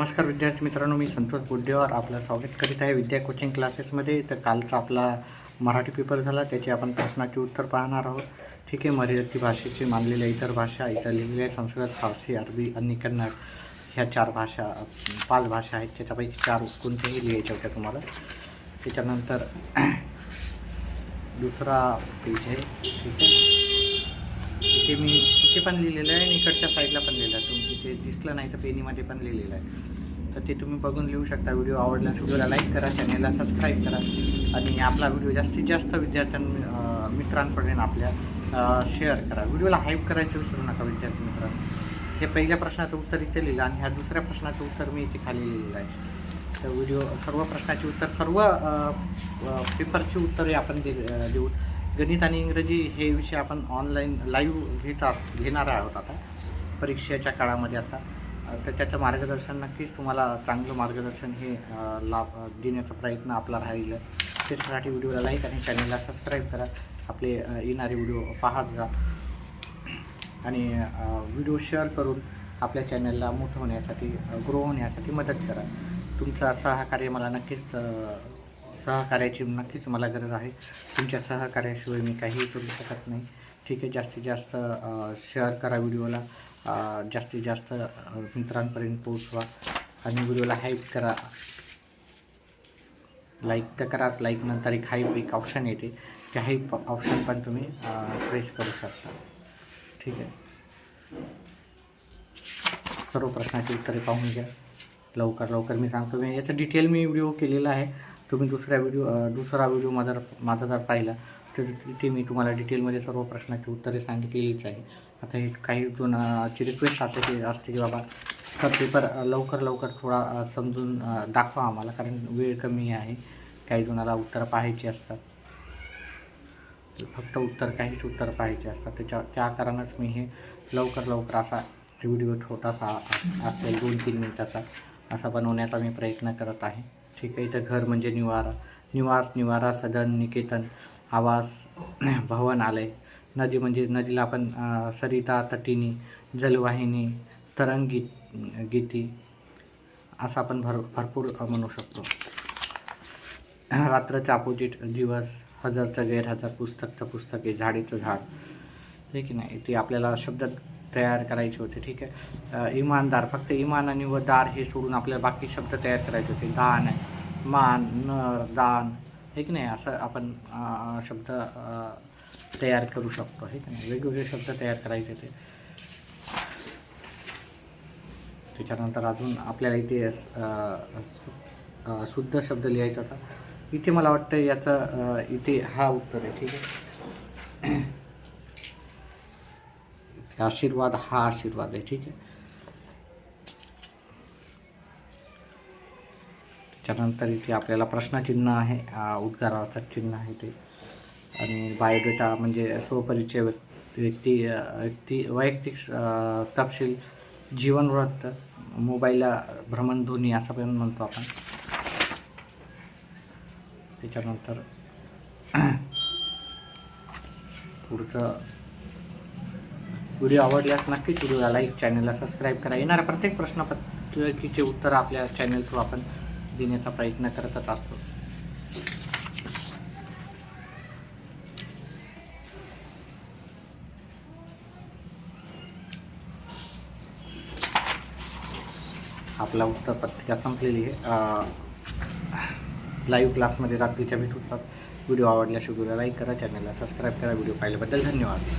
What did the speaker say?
नमस्कार विद्यार्थी मित्रांनो मी संतोष बुड्डेवर. आपलं स्वागत करीत आहे विद्या कोचिंग क्लासेसमध्ये तर कालचा आपला मराठी पेपर झाला. त्याचे आपण प्रश्नाचे उत्तर पाहणार आहोत. ठीक आहे मर्यादित भाषेची मानलेल्या इतर भाषा इतर लिहिलेल्या संस्कृत फारसी अरबी आणि कन्नड ह्या चार भाषा पाच भाषा आहेत. त्याच्यापैकी चार कोणत्याही लिहायच्या होत्या तुम्हाला. त्याच्यानंतर दुसरा पेज आहे. ठीक आहे. इथे मी इथे पण लिहिलेलं आहे आणि इकडच्या साईडला पण लिहिलं आहे. तुम्ही ते दिसलं नाही तर पेनीमध्ये पण लिहिलेलं आहे. तर ते तुम्ही बघून लिहू शकता. व्हिडिओ आवडल्यास व्हिडिओला लाईक करा चॅनेलला सबस्क्राईब करा. आणि आपला व्हिडिओ जास्तीत जास्त विद्यार्थ्यां मित्रांपर्यंत आपल्या शेअर करा. व्हिडिओला हाईप करायचे विसरू नका विद्यार्थी मित्रांनो हे पहिल्या प्रश्नाचं उत्तर इथे लिहिलं आणि ह्या दुसऱ्या प्रश्नाचं उत्तर मी इथे खाली लिहिलेलं आहे. तर व्हिडिओ सर्व प्रश्नाचे उत्तर सर्व पेपरची उत्तरे आपण दे देऊ. गणित आणि इंग्रजी हे विषय आपण ऑनलाईन लाईव्ह घेत घेणार आहोत आता परीक्षेच्या काळामध्ये आता. तर त्याचं मार्गदर्शन नक्कीच तुम्हाला चांगलं मार्गदर्शन हे लाभ देण्याचा प्रयत्न आपला राहील. त्याच्यासाठी व्हिडिओला लाईक आणि चॅनलला सबस्क्राईब करा. आपले येणारे व्हिडिओ पाहत जा. आणि व्हिडिओ शेअर करून आपल्या चॅनलला मोठं होण्यासाठी ग्रो होण्यासाठी मदत करा. तुमचा सहकार्य मला नक्कीच सहकार्याची नक्कीच मला गरज आहे. तुमच्या सहकार्याशिवाय मी काहीही करू शकत नाही. ठीक आहे जास्तीत जास्त शेअर करा व्हिडिओला. जास्तीत जास्त मित्रांपर्यंत पोहोचवा. आणि व्हिडिओला हाईप करा. लाईक तर कराच. लाईक नंतर एक हाईप एक ऑप्शन येते. त्या हाईप ऑप्शन पण तुम्ही प्रेस करू शकता. ठीक आहे? सर्व प्रश्नाची उत्तरे पाहून घ्या. लवकर लवकर मी सांगतो. मी याचं डिटेल मी व्हिडिओ केलेला आहे. तुम्ही दुसऱ्या व्हिडिओ दुसरा व्हिडिओ माझा माझा जर पाहिला तर तिथे मी तुम्हाला डिटेलमध्ये सर्व प्रश्नाची उत्तरे सांगितलेलीच आहे. आता हे काही जणांची रिक्वेस्ट असते की असते की बाबा सर पेपर लवकर लवकर थोडा समजून दाखवा आम्हाला कारण वेळ कमी आहे. काही जुनाला उत्तरं पाहायची असतात. फक्त उत्तर काहीच उत्तर पाहायचे असतात. त्याच्या त्या कारणाच मी हे लवकर लवकर असा व्हिडिओ छोटासा असेल दोन तीन मिनटाचा असा बनवण्याचा मी प्रयत्न करत आहे. ठीक आहे इथं घर म्हणजे निवारा. निवास निवारा सदन निकेतन आवास भवन आले नदी म्हणजे नदीला आपण सरिता तटिनी जलवाहिनी तरंगी गीती असं आपण भर भरपूर म्हणू शकतो. रात्रचं अपोजिट दिवस हजारचं गैरहजर पुस्तकचं पुस्तक आहे झाडीचं झाड. ठीक आहे नाही? ते आपल्याला शब्द तयार करायचे होते ठीक आहे? इमानदार फक्त इमान आणि व दार हे सोडून आपल्याला बाकी शब्द तयार करायचे होते. दान मान नर दान. हे की नाही असं आपण शब्द तयार करू शकतो हे की नाही? वेगवेगळे शब्द तयार करायचे ते. त्याच्यानंतर अजून आपल्याला इथे शुद्ध शब्द लिहायचा होता. इथे मला वाटतं याचं इथे हा उत्तर आहे ठीक आहे? आशीर्वाद हा आशीर्वाद आहे ठीक आहे? त्याच्यानंतर इथे आपल्याला प्रश्नचिन्ह आहे उद्गाराचं चिन्ह आहे ते. आणि बायोडेटा म्हणजे स्वपरिचय व्यक्ती व्यक्ती वैयक्तिक तपशील जीवनवृत्त मोबाईलला भ्रमणध्वनी असं पण म्हणतो आपण. त्याच्यानंतर पुढचं व्हिडिओ आवडल्यास नक्कीच व्हिडिओला लाईक चॅनलला सबस्क्राईब करा. येणाऱ्या प्रत्येक प्रश्नपत्रिकेचे उत्तर आपल्या चॅनल थ्रू आपण देण्याचा प्रयत्न करतच असतो. आपला उत्तर पत्रिका संपलेली आहे. लाईव्ह क्लासमध्ये रात्रीच्या भेटूतात व्हिडिओ आवडल्यास व्हिडिओला लाईक करा चॅनलला सबस्क्राईब करा. व्हिडिओ पाहिल्याबद्दल धन्यवाद.